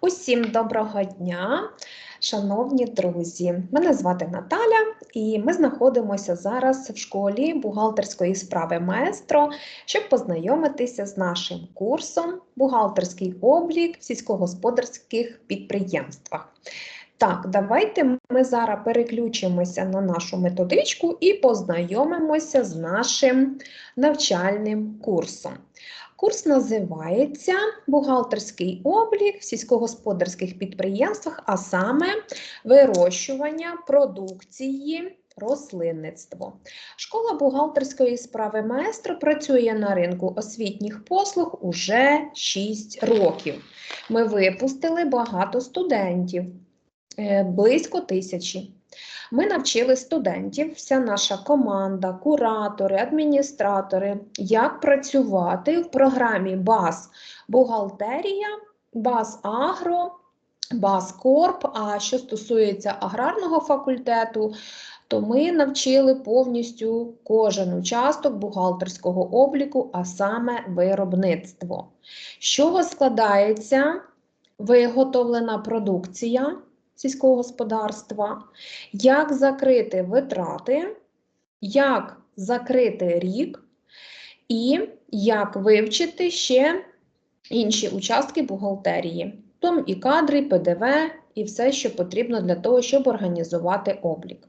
Усім доброго дня, шановні друзі! Мене звати Наталя, і ми знаходимося зараз в школі бухгалтерської справи маестро, щоб познайомитися з нашим курсом Бухгалтерський облік в сільськогосподарських підприємствах. Так, давайте ми зараз переключимося на нашу методичку і познайомимося з нашим навчальним курсом. Курс називається Бухгалтерський облік в сільськогосподарських підприємствах, а саме вирощування продукції. Рослинництво. Школа бухгалтерської справи маестро працює на ринку освітніх послуг уже 6 років. Ми випустили багато студентів, е, близько тисячі. Ми навчили студентів, вся наша команда, куратори, адміністратори, як працювати в програмі БАС бухгалтерія, БАС Агро, БАС Корп. А що стосується аграрного факультету, то ми навчили повністю кожен участок бухгалтерського обліку, а саме виробництво. З чого складається виготовлена продукція? Сільського господарства, як закрити витрати, як закрити рік, і як вивчити ще інші участки бухгалтерії, там і кадри, і ПДВ, і все, що потрібно для того, щоб організувати облік.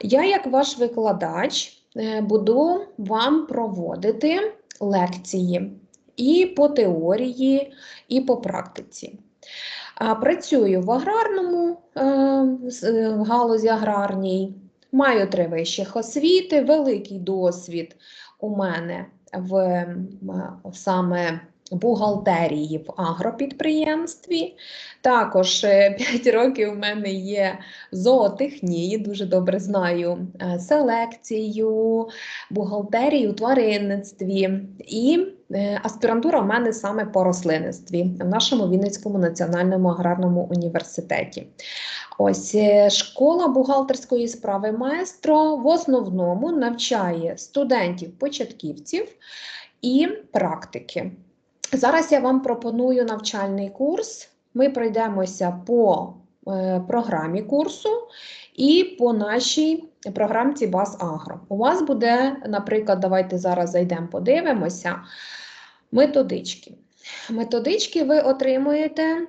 Я, як ваш викладач, е, буду вам проводити лекції і по теорії, і по практиці. Працюю в аграрному е, е, в галузі аграрній, маю три вищих освіти, великий досвід у мене в саме бухгалтерії в агропідприємстві. Також 5 е, років у мене є зоотехнії, дуже добре знаю е, селекцію, бухгалтерію, тваринництві і е, аспірантура в мене саме по рослинництві в нашому Вінницькому національному аграрному університеті. Ось школа бухгалтерської справи маестро в основному навчає студентів-початківців і практики. Зараз я вам пропоную навчальний курс. Ми пройдемося по е, програмі курсу і по нашій програмці Баз Агро. У вас буде, наприклад, давайте зараз зайдемо, подивимося. Методички. Методички ви отримуєте,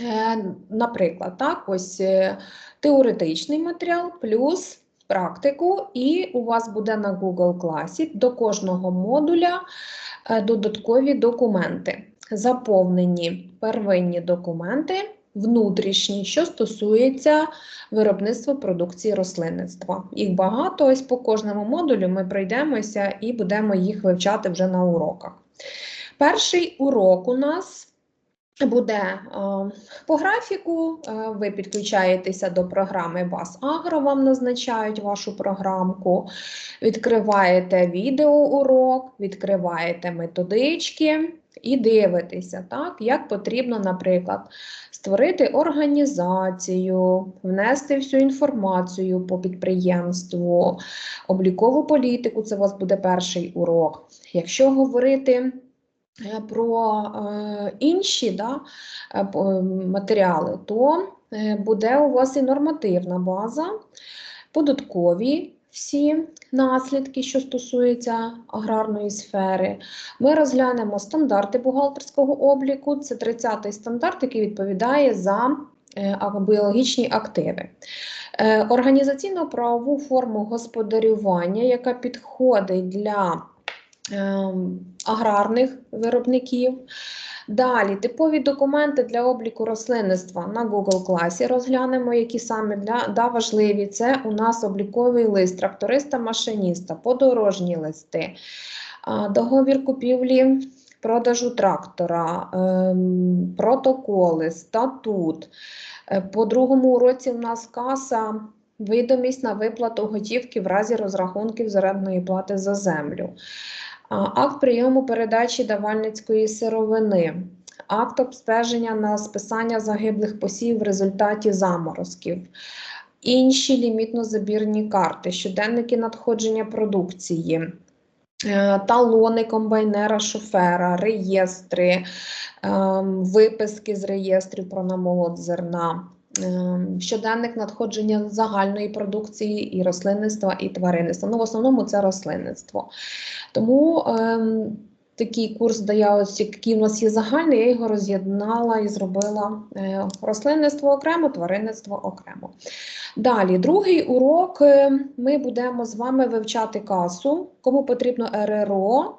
е, наприклад, так, ось е, теоретичний матеріал плюс практику, і у вас буде на Google класі до кожного модуля. Е, додаткові документи, заповнені первинні документи, внутрішні, що стосується виробництва продукції рослинництва. Їх багато, ось по кожному модулю ми пройдемося і будемо їх вивчати вже на уроках. Перший урок у нас буде по графіку, ви підключаєтеся до програми Бас Агро, вам назначають вашу програмку, відкриваєте відеоурок, відкриваєте методички і дивитеся, так, як потрібно, наприклад, створити організацію, внести всю інформацію по підприємству, облікову політику це у вас буде перший урок. Якщо говорити про е, інші да, е, матеріали, то буде у вас і нормативна база, податкові всі наслідки, що стосуються аграрної сфери. Ми розглянемо стандарти бухгалтерського обліку. Це 30-й стандарт, який відповідає за біологічні активи. Організаційно-правову форму господарювання, яка підходить для аграрних виробників. Далі типові документи для обліку рослинництва на Google класі розглянемо, які саме для да, важливі. Це у нас обліковий лист, тракториста-машиніста, подорожні листи, договір купівлі, продажу трактора, ем, протоколи, статут. Е, по другому уроці у нас каса. Видомість на виплату готівки в разі розрахунків з плати за землю акт прийому передачі давальницької сировини, акт обстеження на списання загиблих посів в результаті заморозків, інші лімітно-забірні карти, щоденники надходження продукції. е, талони комбайнера, шофера, реєстри, ем, виписки з реєстрів про намолот зерна. Ем, Щоденник надходження загальної продукції і рослинництва, і тваринництва. Ну, в основному це рослинництво. Тому ем, такий курс, де я ось який у нас є загальний, я його роз'єднала і зробила е, рослинництво окремо, тваринництво окремо. Далі, другий урок. е, Ми будемо з вами вивчати касу. Кому потрібно РРО,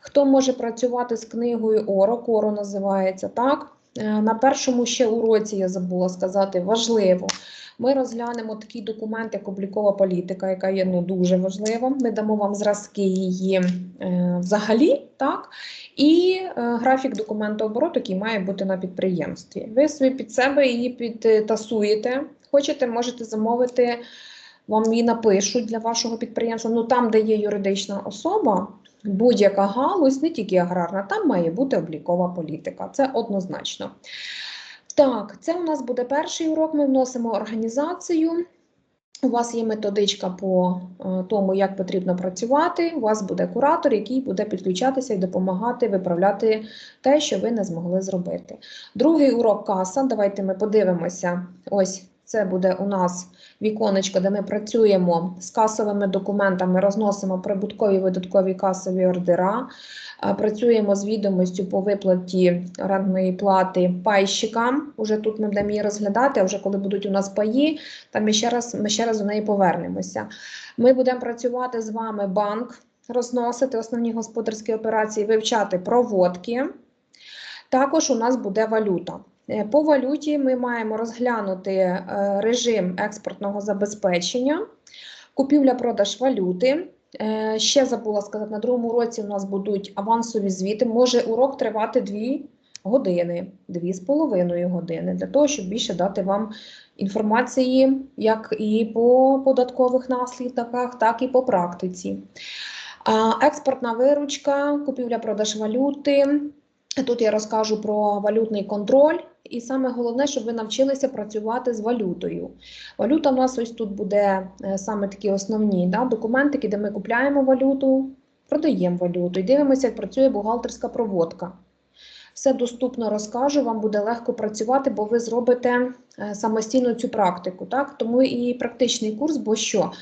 хто може працювати з книгою ОРО, КОРО називається так. Е, На першому ще уроці я забула сказати важливо. Ми розглянемо такий документ, як облікова політика, яка є ну, дуже важлива. Ми дамо вам зразки її е, взагалі, так, і е, графік документообороту, який має бути на підприємстві. Ви собі під себе її підтасуєте. Хочете, можете замовити, вам її напишуть для вашого підприємства. Ну там, де є юридична особа, будь-яка галузь, не тільки аграрна, там має бути облікова політика. Це однозначно. Так, це у нас буде перший урок. Ми вносимо організацію. У вас є методичка по е, тому, як потрібно працювати. У вас буде куратор, який буде підключатися і допомагати виправляти те, що ви не змогли зробити. Другий урок каса. Давайте ми подивимося. Ось це буде у нас віконечко, де ми працюємо з касовими документами, розносимо прибуткові видаткові касові ордера. Е, Працюємо з відомістю по виплаті орендної плати пайщикам. Уже тут ми будемо її розглядати, а вже коли будуть у нас паї, там ми ще раз, ми ще раз до неї повернемося. Ми будемо працювати з вами банк, розносити основні господарські операції, вивчати проводки. Також у нас буде валюта. Е, По валюті ми маємо розглянути е, режим експортного забезпечення, купівля-продаж валюти. Е, Ще забула сказати, на другому році у нас будуть авансові звіти. Може урок тривати 2 години, 2,5 години, для того, щоб більше дати вам інформації, як і по податкових наслідках, так і по практиці. Експортна виручка, купівля-продаж валюти. Тут я розкажу про валютний контроль, і саме головне, щоб ви навчилися працювати з валютою. Валюта у нас ось тут буде е, саме такі основні да, документики, де ми купляємо валюту, продаємо валюту і дивимося, як працює бухгалтерська проводка. Все доступно розкажу, вам буде легко працювати, бо ви зробите е, самостійно цю практику. Так? Тому і практичний курс, бо що?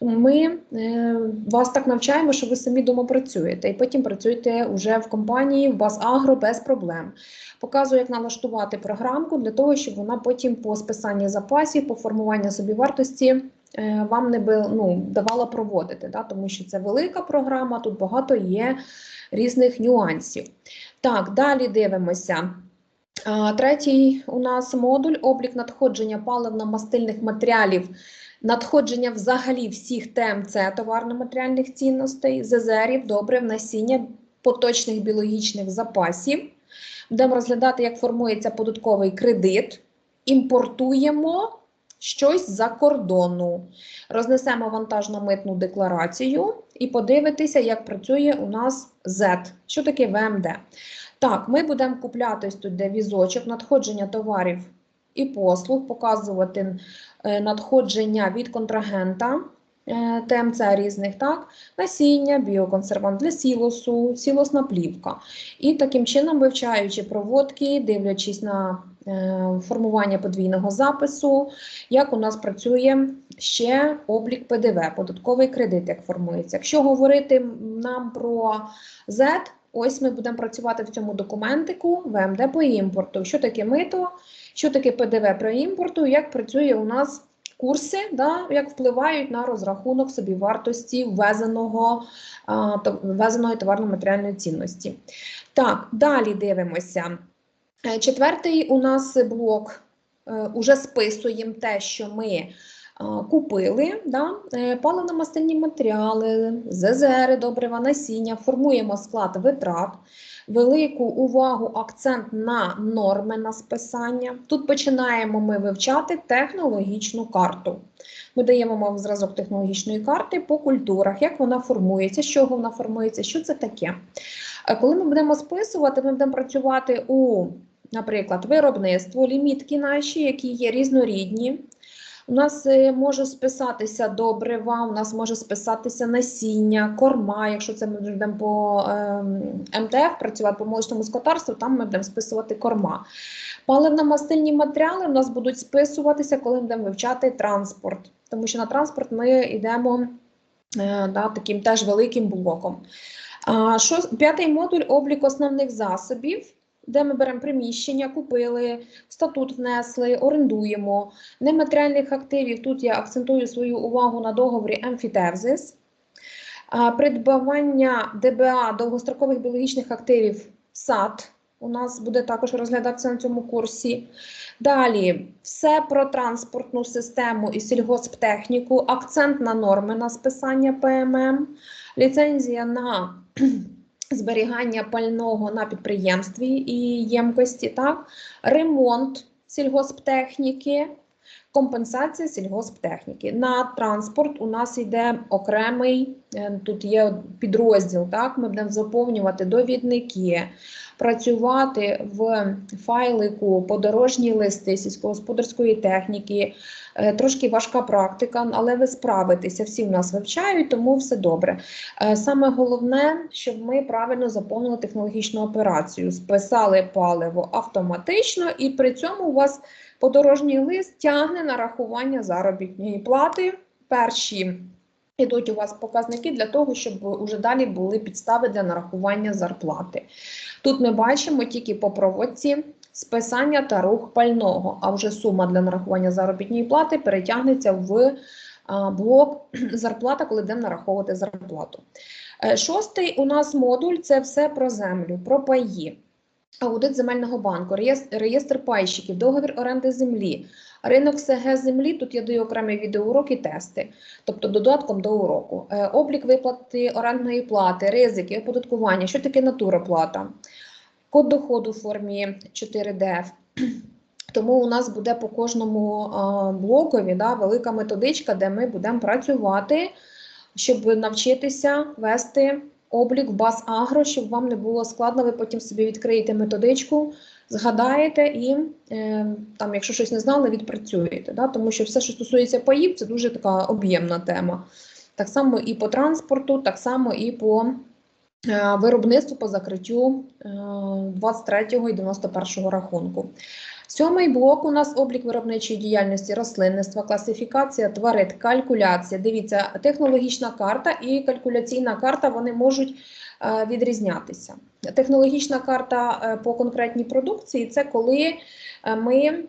Ми е, вас так навчаємо, що ви самі вдома працюєте, і потім працюєте вже в компанії, в Базагро без проблем. Показую, як налаштувати програмку для того, щоб вона потім по списанні запасів, по формуванню собівартості е, вам не би, ну, давала проводити, да? тому що це велика програма, тут багато є різних нюансів. Так, далі дивимося. Третій у нас модуль облік надходження паливно-мастильних матеріалів. Надходження взагалі всіх тем це товарно-матеріальних цінностей, ЗЗРів, добрив, насіння, поточних біологічних запасів. Будемо розглядати, як формується податковий кредит. Імпортуємо щось за кордону. Рознесемо вантажно-митну декларацію і подивитися, як працює у нас Z. Що таке ВМД? Так, ми будемо купляти ось тут де візочок, надходження товарів і послуг, показувати е, надходження від контрагента. е, ТМЦ різних, так, насіння, біоконсервант для сілосу, сілосна плівка. І таким чином, вивчаючи проводки, дивлячись на е, формування подвійного запису, як у нас працює ще облік ПДВ, податковий кредит, як формується. Якщо говорити нам про Z, ось ми будемо працювати в цьому документику ВМД по імпорту. Що таке мито, що таке ПДВ про імпорту, як працює у нас курси, да, як впливають на розрахунок собівартості ввезеного, а, то- ввезеної товарно-матеріальної цінності. Так, далі дивимося. Е, Четвертий у нас блок. е, Уже списуємо те, що ми купили, да, е, паливно-мастильні матеріали, ЗЗР, добрива, насіння, формуємо склад витрат, велику увагу, акцент на норми на списання. Тут починаємо ми вивчати технологічну карту. Ми даємо вам зразок технологічної карти по культурах, як вона формується, з чого вона формується, що це таке. Е, Коли ми будемо списувати, ми будемо працювати у, наприклад, виробництво, лімітки наші, які є різнорідні. У нас е, може списатися добрива, у нас може списатися насіння, корма. Якщо це ми вже йдемо по е, МТФ, працювати по молочному скотарству, там ми будемо списувати корма. Паливно-мастильні матеріали у нас будуть списуватися, коли ми будемо вивчати транспорт, тому що на транспорт ми йдемо е, да, таким теж великим блоком. Що, П'ятий модуль облік основних засобів де ми беремо приміщення, купили, статут внесли, орендуємо. Нематеріальних активів. Тут я акцентую свою увагу на договорі емфітевзис. Придбавання ДБА довгострокових біологічних активів САД. У нас буде також розглядатися на цьому курсі. Далі все про транспортну систему і сільгосптехніку, акцент на норми на списання ПММ, ліцензія на зберігання пального на підприємстві і ємкості, так, ремонт сільгосптехніки, компенсація сільгосптехніки. На транспорт у нас йде окремий, е, тут є підрозділ, так, ми будемо заповнювати довідники, працювати в файлику подорожні листи сільськогосподарської техніки. Е, трошки важка практика, але ви справитеся, всі в нас вивчають, тому все добре. Е, саме головне, щоб ми правильно заповнили технологічну операцію, списали паливо автоматично, і при цьому у вас подорожній лист тягне нарахування заробітної плати. Перші Ідуть у вас показники для того, щоб уже далі були підстави для нарахування зарплати. Тут ми бачимо тільки по проводці списання та рух пального, а вже сума для нарахування заробітної плати перетягнеться в блок зарплата, коли будемо нараховувати зарплату. Е, шостий у нас модуль це все про землю, про паї. Аудит земельного банку, реєстр пайщиків, договір оренди землі, ринок СГ землі. Тут я даю окремий відеоурок і тести, тобто додатком до уроку, е, облік виплати орендної плати, ризики, оподаткування, що таке натуроплата, код доходу в формі 4DF. Тому у нас буде по кожному блокові да, велика методичка, де ми будемо працювати, щоб навчитися вести облік в баз агро, щоб вам не було складно, ви потім собі відкриєте методичку, згадаєте і е, там, якщо щось не знали, відпрацюєте. Да? Тому що все, що стосується паїв, це дуже така об'ємна тема. Так само і по транспорту, так само і по е, виробництву по закриттю е, 23 і 91 рахунку. Сьомий блок у нас облік виробничої діяльності рослинництва, класифікація тварин, калькуляція. Дивіться, технологічна карта і калькуляційна карта вони можуть е, відрізнятися. Технологічна карта е, по конкретній продукції це коли е, ми Е,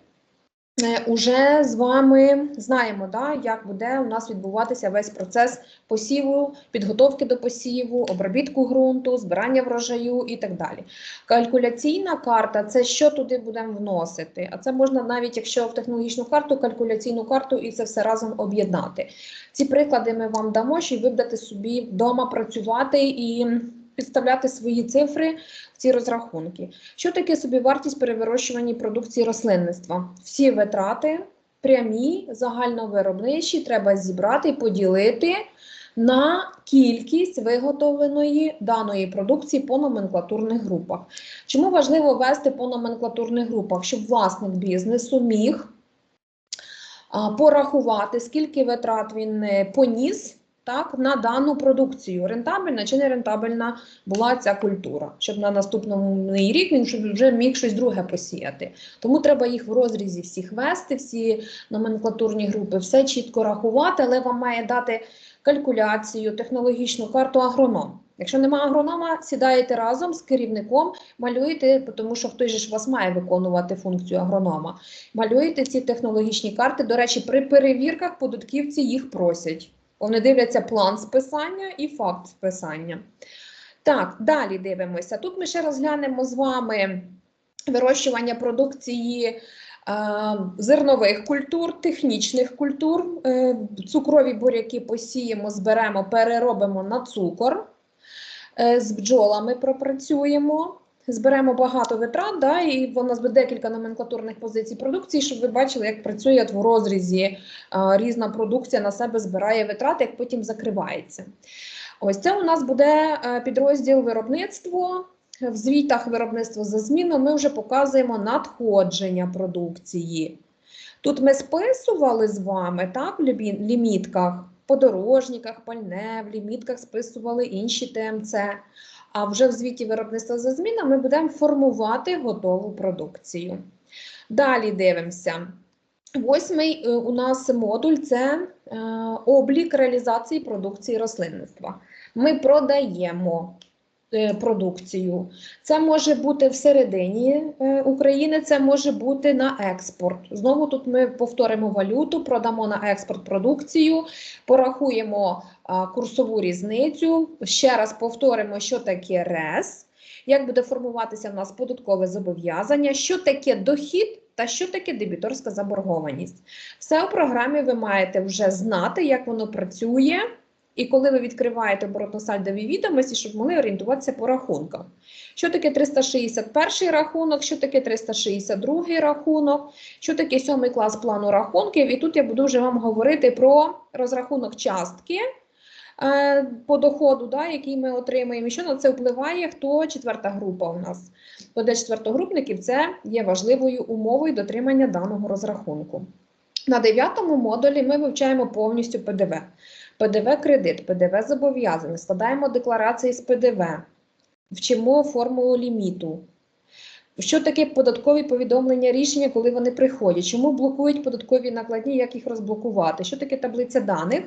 уже з вами знаємо, да, як буде у нас відбуватися весь процес посіву, підготовки до посіву, обробітку ґрунту, збирання врожаю і так далі. Калькуляційна карта це що туди будемо вносити. А це можна навіть, якщо в технологічну карту, калькуляційну карту і це все разом об'єднати. Ці приклади ми вам дамо, щоб ви будете собі вдома працювати і підставляти свої цифри в ці розрахунки. Що таке собівартість при вирощуванні продукції рослинництва? Всі витрати прямі, загальновиробничі, треба зібрати і поділити. На кількість виготовленої даної продукції по номенклатурних групах. Чому важливо ввести по номенклатурних групах, щоб власник бізнесу міг порахувати, скільки витрат він е, поніс так, на дану продукцію. Рентабельна чи не рентабельна була ця культура, щоб на наступний рік він вже міг щось друге посіяти. Тому треба їх в розрізі всіх вести, всі номенклатурні групи, все чітко рахувати, але вам має дати калькуляцію, технологічну карту агроном. Якщо немає агронома, сідаєте разом з керівником, малюєте, тому що хтось ж вас має виконувати функцію агронома. Малюєте ці технологічні карти. До речі, при перевірках податківці їх просять. Вони дивляться план списання і факт списання. Так, далі дивимося. Тут ми ще розглянемо з вами вирощування продукції е, зернових культур, технічних культур. Е, цукрові буряки посіємо, зберемо, переробимо на цукор. Е, з бджолами пропрацюємо. Зберемо багато витрат, да, і в нас буде декілька номенклатурних позицій продукції, щоб ви бачили, як працює в розрізі а, різна продукція на себе збирає витрати, як потім закривається. Ось це у нас буде підрозділ виробництво. В звітах виробництва за зміну ми вже показуємо надходження продукції. Тут ми списували з вами так, в лімітках, подорожниках, пальне, в лімітках списували інші ТМЦ. А вже в звіті виробництва за змінами ми будемо формувати готову продукцію. Далі дивимося. Восьмий е, у нас модуль це е, облік реалізації продукції рослинництва. Ми продаємо продукцію. Це може бути всередині е, України, це може бути на експорт. Знову тут ми повторимо валюту, продамо на експорт продукцію, порахуємо курсову різницю. Ще раз повторимо, що таке РЕС, як буде формуватися в нас податкове зобов'язання, що таке дохід та що таке дебіторська заборгованість. Все у програмі ви маєте вже знати, як воно працює. І коли ви відкриваєте оборотно-сальдові відомості, щоб могли орієнтуватися по рахунках. Що таке 361 рахунок, що таке 362 рахунок, що таке сьомий клас плану рахунків. І тут я буду вже вам говорити про розрахунок частки е, по доходу, да, який ми отримаємо. І що на це впливає, хто четверта група у нас. То для четвертогрупників це є важливою умовою дотримання даного розрахунку. На дев'ятому модулі ми вивчаємо повністю ПДВ. ПДВ-кредит, ПДВ-зобов'язаний, складаємо декларації з ПДВ, вчимо формулу ліміту. Що таке податкові повідомлення рішення, коли вони приходять? Чому блокують податкові накладні, як їх розблокувати? Що таке таблиця даних?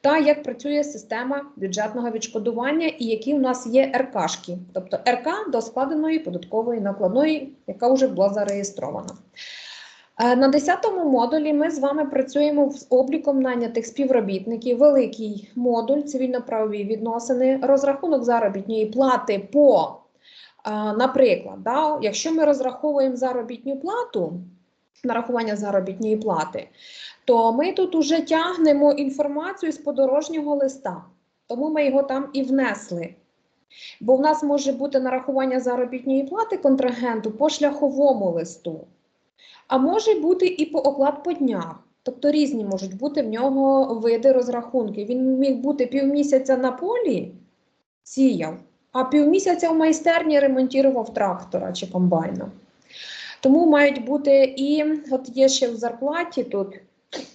Та як працює система бюджетного відшкодування і які у нас є РКшки, тобто РК до складеної податкової накладної, яка вже була зареєстрована. Е, На 10-му модулі ми з вами працюємо з обліком нанятих співробітників. Великий модуль цивільно-правові відносини, розрахунок заробітної плати по, е, наприклад, да, якщо ми розраховуємо заробітну плату, нарахування заробітної плати, то ми тут уже тягнемо інформацію з подорожнього листа. Тому ми його там і внесли. Бо в нас може бути нарахування заробітної плати контрагенту по шляховому листу. А може бути і по оклад по днях. Тобто різні можуть бути в нього види розрахунків. Він міг бути півмісяця на полі, сіяв, а півмісяця в майстерні ремонтував трактора чи комбайна. Тому мають бути і, от є ще в зарплаті тут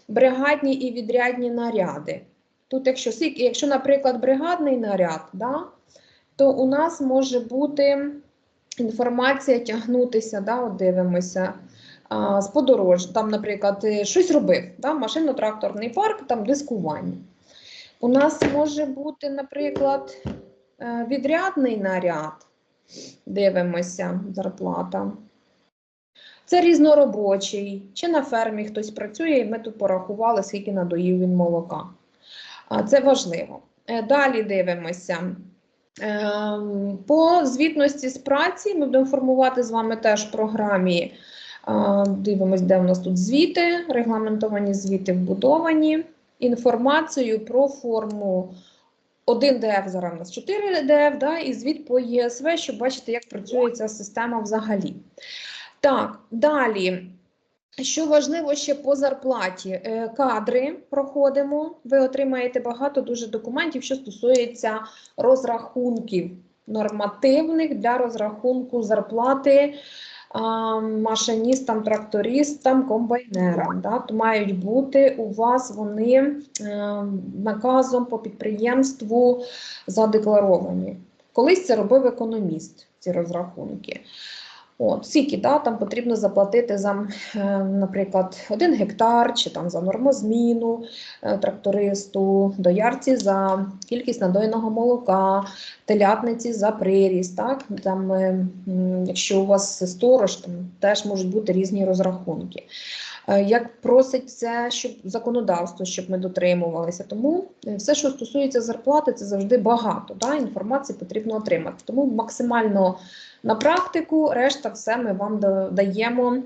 бригадні і відрядні наряди. Тут, якщо, якщо наприклад, бригадний наряд, да, то у нас може бути інформація тягнутися, да, от дивимося з подорож, там, наприклад, щось робив, да, машинно-тракторний парк, там дискування. У нас може бути, наприклад, е, відрядний наряд, дивимося, зарплата. Це різноробочий, чи на фермі хтось працює, і ми тут порахували, скільки надоїв він молока. Це важливо. Е, Далі дивимося. Ем, По звітності з праці ми будемо формувати з вами теж в програмі. Дивимось, де у нас тут звіти, регламентовані звіти вбудовані, інформацію про форму 1 ДФ, зараз у нас 4 ДФ, да, і звіт по ЄСВ, щоб бачити, як працює ця система взагалі. Так, далі. Що важливо ще по зарплаті? Е, Кадри проходимо. Ви отримаєте багато дуже документів, що стосується розрахунків нормативних для розрахунку зарплати машиністам, трактористам, комбайнерам. Да? То мають бути у вас вони е, наказом по підприємству задекларовані. Колись це робив економіст, ці розрахунки. От, скільки да, там потрібно заплатити за, е, наприклад, один гектар чи там за нормозміну е, трактористу, доярці за кількість надойного молока, телятниці за приріст. Так? Там, е, якщо у вас сторож, там теж можуть бути різні розрахунки. Як просить це, щоб законодавство, щоб ми дотримувалися. Тому все, що стосується зарплати, це завжди багато. Да? Інформації потрібно отримати. Тому максимально на практику, решта все ми вам да- даємо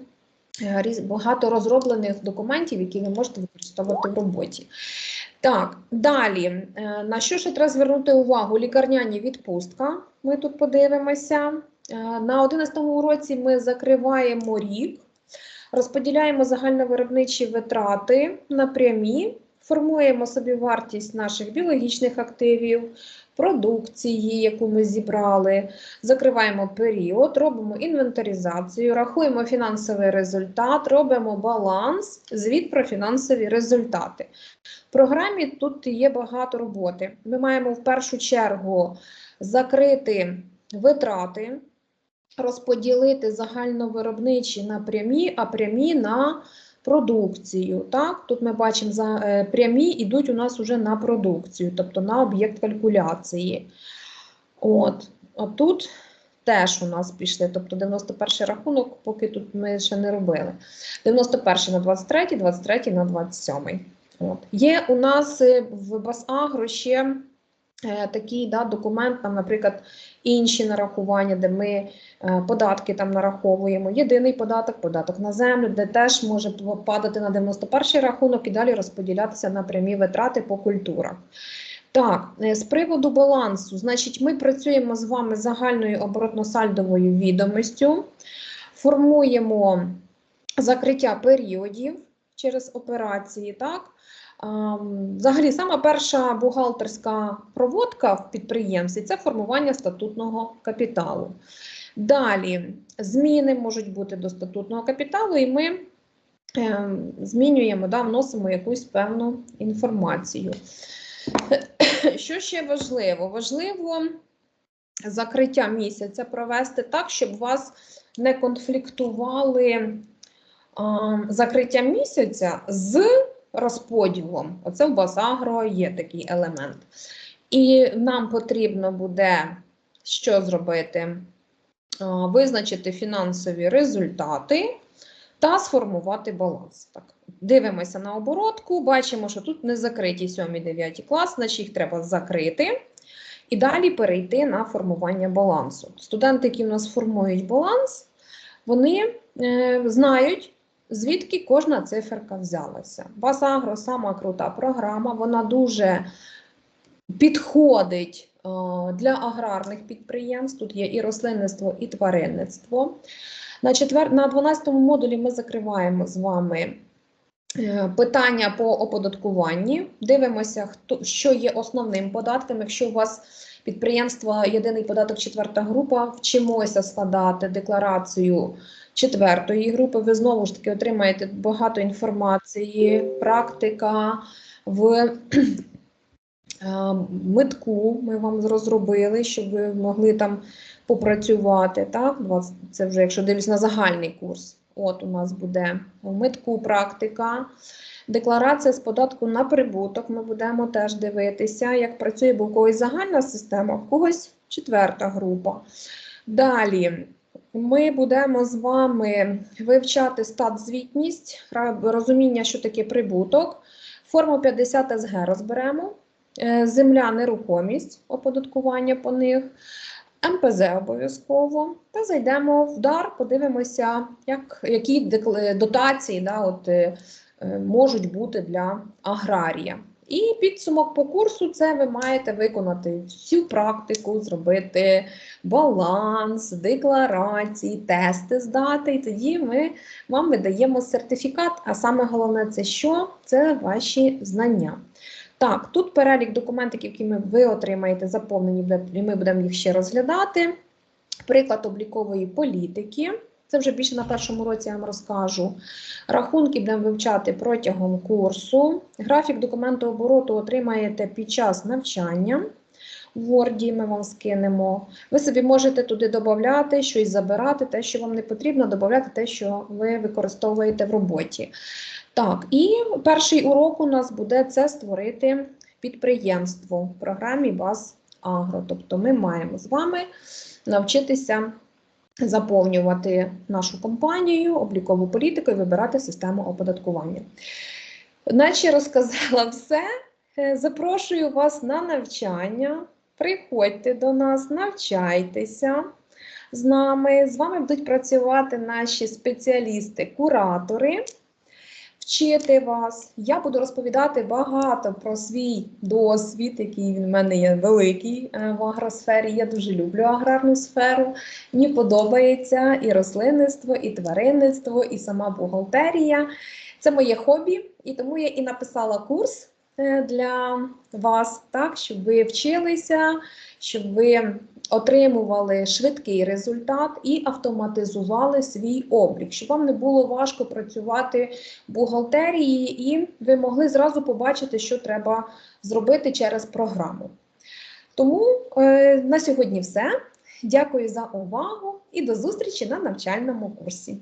е, багато розроблених документів, які ви можете використовувати в роботі. Так, далі, е, на що ще треба звернути увагу? Лікарняні відпустка. Ми тут подивимося. Е, На 11 році ми закриваємо рік, розподіляємо загальновиробничі витрати на прямі, формуємо собі вартість наших біологічних активів, продукції, яку ми зібрали, закриваємо період, робимо інвентаризацію, рахуємо фінансовий результат, робимо баланс, звіт про фінансові результати. В програмі тут є багато роботи. Ми маємо в першу чергу закрити витрати, розподілити загальновиробничі на прямі, а прямі на продукцію. Так? Тут ми бачимо, за, е, прямі йдуть у нас вже на продукцію, тобто на об'єкт калькуляції. От. А тут теж у нас пішли, тобто 91 рахунок, поки тут ми ще не робили. 91 на 23, 23 на 27. От. Є у нас е, в Басагро ще такий да, документ, там, наприклад, інші нарахування, де ми е, податки там нараховуємо. Єдиний податок, податок на землю, де теж може падати на 91-й рахунок і далі розподілятися на прямі витрати по культурах. Так, е, з приводу балансу, значить, ми працюємо з вами загальною оборотно-сальдовою відомістю, формуємо закриття періодів через операції. так, Взагалі, сама перша бухгалтерська проводка в підприємстві це формування статутного капіталу. Далі зміни можуть бути до статутного капіталу, і ми е, змінюємо, да, вносимо якусь певну інформацію. Що ще важливо? Важливо закриття місяця провести так, щоб вас не конфліктували закриття місяця з розподілом. Оце в Басагро є такий елемент. І нам потрібно буде що зробити? Визначити фінансові результати та сформувати баланс. Так, Дивимося на оборотку, бачимо, що тут не закриті 7-9 клас, значить їх треба закрити. І далі перейти на формування балансу. Студенти, які в нас формують баланс, вони е, знають, звідки кожна циферка взялася. Басагро сама крута програма, вона дуже підходить е, для аграрних підприємств. Тут є і рослинництво, і тваринництво. На четвер... на 12 модулі ми закриваємо з вами е, питання по оподаткуванні. Дивимося, хто що є основним податком. Якщо у вас підприємство єдиний податок, четверта група, вчимося складати декларацію четвертої групи. Ви знову ж таки отримаєте багато інформації, практика в митку. Ми вам розробили, щоб ви могли там попрацювати. Так? Це вже, якщо дивлюсь на загальний курс. От у нас буде в митку практика. Декларація з податку на прибуток. Ми будемо теж дивитися, як працює, бо в когось загальна система, в когось четверта група. Далі ми будемо з вами вивчати стат-звітність, розуміння, що таке прибуток. Форму 50 СГ розберемо. Е, земля, нерухомість, оподаткування по них. МПЗ обов'язково, та зайдемо в дар, подивимося, як, які дотації да, от, е, можуть бути для аграрія. І підсумок по курсу це ви маєте виконати всю практику, зробити баланс, декларації, тести здати. І тоді ми вам видаємо сертифікат. А саме головне, це що? Це ваші знання. Так, тут перелік документів, які ви отримаєте, заповнені, і ми будемо їх ще розглядати. Приклад облікової політики. Це вже більше на першому році я вам розкажу. Рахунки будемо вивчати протягом курсу. Графік документообороту отримаєте під час навчання. В Word ми вам скинемо. Ви собі можете туди додати, щось забирати, те, що вам не потрібно, додати те, що ви використовуєте в роботі. Так, і перший урок у нас буде це створити підприємство в програмі Баз Агро. Тобто ми маємо з вами навчитися заповнювати нашу компанію, облікову політику і вибирати систему оподаткування. Наче розказала все. Е, запрошую вас на навчання. Приходьте до нас, навчайтеся з нами. З вами будуть працювати наші спеціалісти-куратори вчити вас. Я буду розповідати багато про свій досвід, який він в мене є великий е, в агросфері. Я дуже люблю аграрну сферу. Мені подобається і рослинництво, і тваринництво, і сама бухгалтерія. Це моє хобі, і тому я і написала курс е, для вас, так, щоб ви вчилися, щоб ви отримували швидкий результат і автоматизували свій облік, щоб вам не було важко працювати в бухгалтерії, і ви могли зразу побачити, що треба зробити через програму. Тому е, на сьогодні все. Дякую за увагу і до зустрічі на навчальному курсі.